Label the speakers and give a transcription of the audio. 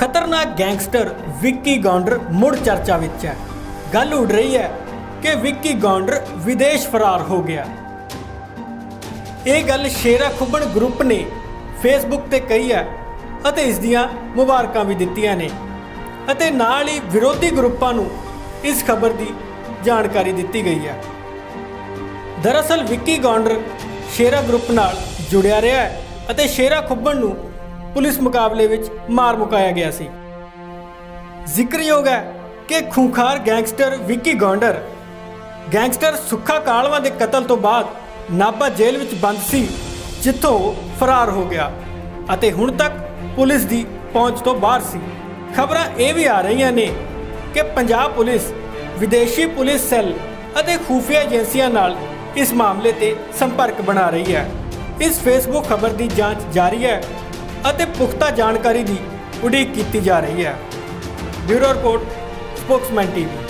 Speaker 1: ਖਤਰਨਾਕ ਗੈਂਗਸਟਰ ਵਿੱਕੀ ਗੌਂਡਰ ਮੁੜ ਚਰਚਾ ਵਿੱਚ ਹੈ। ਗੱਲ ਉੱਡ ਰਹੀ ਹੈ ਕਿ ਵਿੱਕੀ ਗੌਂਡਰ ਵਿਦੇਸ਼ ਫਰਾਰ ਹੋ ਗਿਆ। ਇਹ ਗੱਲ ਸ਼ੇਰਾ ਖੁੱਬਣ ਗਰੁੱਪ ਨੇ ਫੇਸਬੁੱਕ ਤੇ ਕਹੀ ਹੈ ਅਤੇ ਇਸ ਦੀਆਂ ਮੁਬਾਰਕਾਂ ਵੀ ਦਿੱਤੀਆਂ ਨੇ ਅਤੇ ਨਾਲ ਹੀ ਵਿਰੋਧੀ ਗਰੁੱਪਾਂ ਨੂੰ ਇਸ ਖਬਰ ਦੀ ਜਾਣਕਾਰੀ ਦਿੱਤੀ ਗਈ ਹੈ। ਦਰਅਸਲ ਵਿੱਕੀ ਗੌਂਡਰ ਸ਼ੇਰਾ ਗਰੁੱਪ ਨਾਲ ਜੁੜਿਆ ਰਿਹਾ ਹੈ ਅਤੇ ਸ਼ੇਰਾ ਖੁੱਬਣ ਨੂੰ ਪੁਲਿਸ ਮੁਕਾਬਲੇ ਵਿੱਚ ਮਾਰ ਮੁਕਾਇਆ ਗਿਆ ਸੀ। ਜ਼ਿਕਰਯੋਗ ਹੈ ਕਿ ਖੂੰਖਾਰ ਗੈਂਗਸਟਰ ਵਿੱਕੀ ਗੌਂਡਰ, ਗੈਂਗਸਟਰ ਸੁੱਖਾ ਕਾਲਵਾ ਦੇ ਕਤਲ ਤੋਂ ਬਾਅਦ ਨਾਭਾ ਜੇਲ੍ਹ ਵਿੱਚ ਬੰਦ ਸੀ, ਜਿੱਥੋਂ ਉਹ ਫਰਾਰ ਹੋ ਗਿਆ ਅਤੇ ਹੁਣ ਤੱਕ ਪੁਲਿਸ ਦੀ ਪਹੁੰਚ ਤੋਂ ਬਾਹਰ ਸੀ। ਖਬਰਾਂ ਇਹ ਵੀ ਆ ਰਹੀਆਂ ਨੇ ਕਿ ਪੰਜਾਬ ਪੁਲਿਸ, ਵਿਦੇਸ਼ੀ ਪੁਲਿਸ ਸੈੱਲ ਅਤੇ ਖੂਫੀਆ ਏਜੰਸੀਆਂ ਨਾਲ ਇਸ ਮਾਮਲੇ ਤੇ ਸੰਪਰਕ ਬਣਾ ਰਹੀ ਹੈ। ਇਸ ਫੇਸਬੁੱਕ ਖਬਰ ਦੀ ਜਾਂਚ ਜਾਰੀ ਹੈ ਅਤੇ ਪੁਖਤਾ ਜਾਣਕਾਰੀ ਦੀ ਉਡੀਕ ਕੀਤੀ ਜਾ ਰਹੀ ਹੈ। Bureau report Spokesman TV.